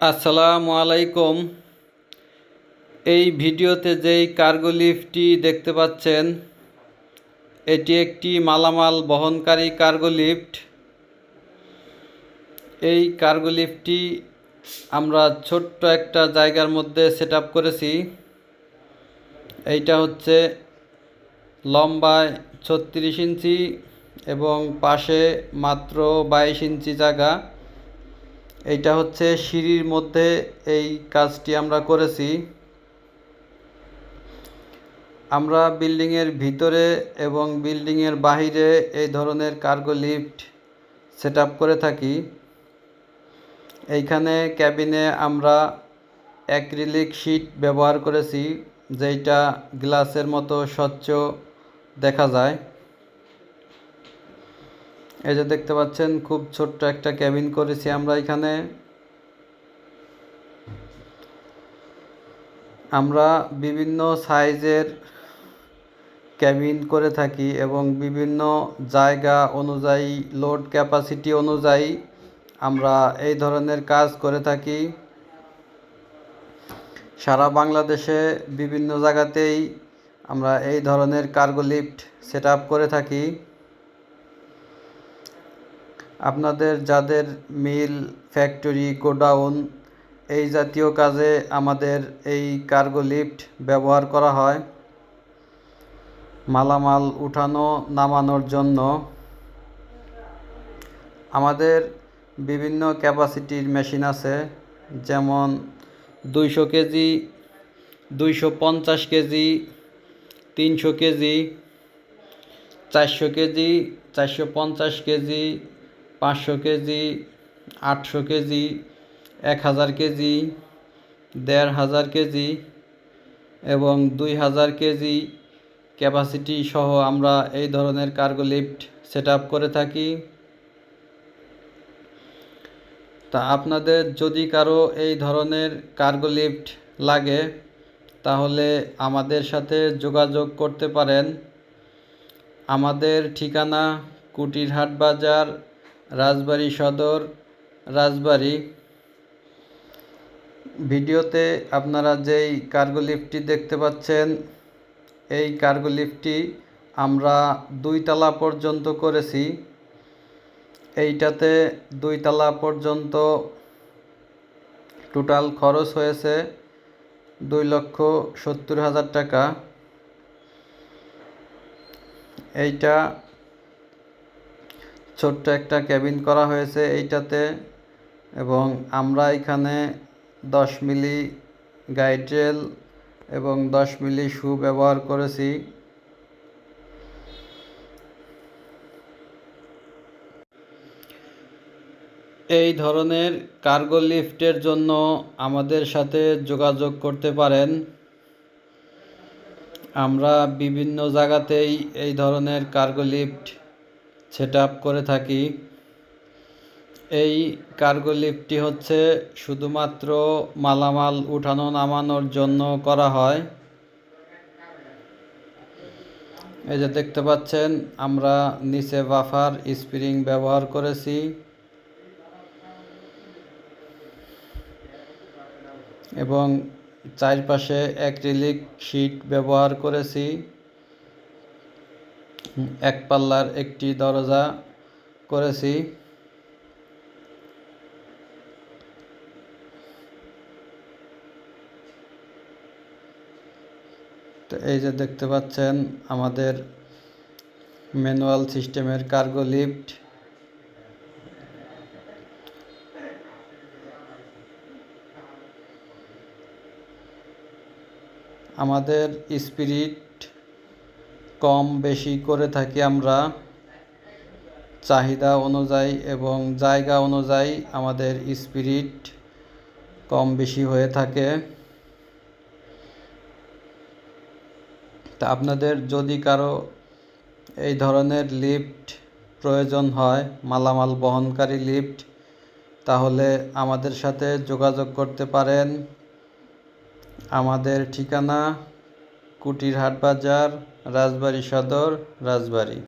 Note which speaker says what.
Speaker 1: আসসালামু আলাইকুম। এই ভিডিওতে যেই কার্গো লিফটটি দেখতে পাচ্ছেন, এটি একটি মালামাল বহনকারী কার্গো লিফট এই কার্গো লিফটটি আমরা ছোট্ট একটা জায়গার মধ্যে সেট করেছি। এইটা হচ্ছে লম্বায় ছত্রিশ ইঞ্চি এবং পাশে মাত্র বাইশ ইঞ্চি জায়গা। এইটা হচ্ছে সিঁড়ির মধ্যে এই কাজটি আমরা করেছি। আমরা বিল্ডিংয়ের ভিতরে এবং বিল্ডিংয়ের বাহিরে এই ধরনের কার্গো লিফট সেট করে থাকি। এইখানে ক্যাবিনে আমরা অ্যাক্রিলিক শিট ব্যবহার করেছি, যেইটা গ্লাসের মতো স্বচ্ছ দেখা যায়। এই যে দেখতে পাচ্ছেন, খুব ছোট্ট একটা ক্যাবিন করেছি আমরা এখানে। আমরা বিভিন্ন সাইজের ক্যাবিন করে থাকি এবং বিভিন্ন জায়গা অনুযায়ী, লোড ক্যাপাসিটি অনুযায়ী আমরা এই ধরনের কাজ করে থাকি। সারা বাংলাদেশে বিভিন্ন জায়গাতেই আমরা এই ধরনের কার্গো লিফট সেট করে থাকি। আপনাদের যাদের মিল, ফ্যাক্টরি, গোডাউন এই জাতীয় কাজে আমাদের এই কার্গো লিফট ব্যবহার করা হয়। মালামাল উঠানো, নামানোর জন্য। আমাদের বিভিন্ন ক্যাপাসিটির মেশিন আছে, যেমন দুইশো কেজি, দুইশো পঞ্চাশ কেজি, তিনশো কেজি, চারশো কেজি, চারশো পঞ্চাশ কেজি পাঁচশো কেজি, আটশো কেজি, এক হাজার কেজি, দেড় হাজার কেজি এবং দুই হাজার কেজি ক্যাপাসিটি সহ আমরা এই ধরনের কার্গো লিফট সেট করে থাকি। তা আপনাদের যদি কারও এই ধরনের কার্গো লিফট লাগে, তাহলে আমাদের সাথে যোগাযোগ করতে পারেন। আমাদের ঠিকানা কুটিরহাট বাজার রাজবাড়ী সদর, রাজবাড়ী। ভিডিওতে আপনারা যেই কার্গো লিফটটি দেখতে পাচ্ছেন, এই কার্গো লিফটটি আমরা দুই তালা পর্যন্ত করেছি। এইটাতে দুই তালা পর্যন্ত টোটাল খরচ হয়েছে দুই লক্ষ সত্তর হাজার টাকা। এইটা ছোট্ট একটা ক্যাবিন করা হয়েছে এইটাতে এবং আমরা এখানে দশ মিলি গাইড্রেল এবং দশ মিলি শু ব্যবহার করেছি। এই ধরনের কার্গো লিফটের জন্য আমাদের সাথে যোগাযোগ করতে পারেন। আমরা বিভিন্ন জায়গাতেই এই ধরনের কার্গো লিফট সেট আপ করে থাকি। এই কার্গো লিফটটি হচ্ছে শুধুমাত্র মালামাল উঠানো নামানোর জন্য করা হয়। এই যে দেখতে পাচ্ছেন, আমরা নিচে বাফার স্প্রিং ব্যবহার করেছি। এবং চারপাশে অ্যাক্রিলিক শিট ব্যবহার করেছি। এক পাল্লার একটি দরজা করেছি। তো এই যে দেখতে পাচ্ছেন, আমাদের ম্যানুয়াল সিস্টেমের কার্গো লিফট। আমাদের স্পিরিট কম বেশি করে থাকি আমরা। চাহিদা অনুযায়ী এবং জায়গা অনুযায়ী আমাদের স্পিরিট কম বেশি হয়ে থাকে। তা আপনাদের যদি কারও এই ধরনের লিফট প্রয়োজন হয়, মালামাল বহনকারী লিফট তাহলে আমাদের সাথে যোগাযোগ করতে পারেন। আমাদের ঠিকানা কুটিরহাট বাজার রাজবাড়ী সদর রাজবাড়ী।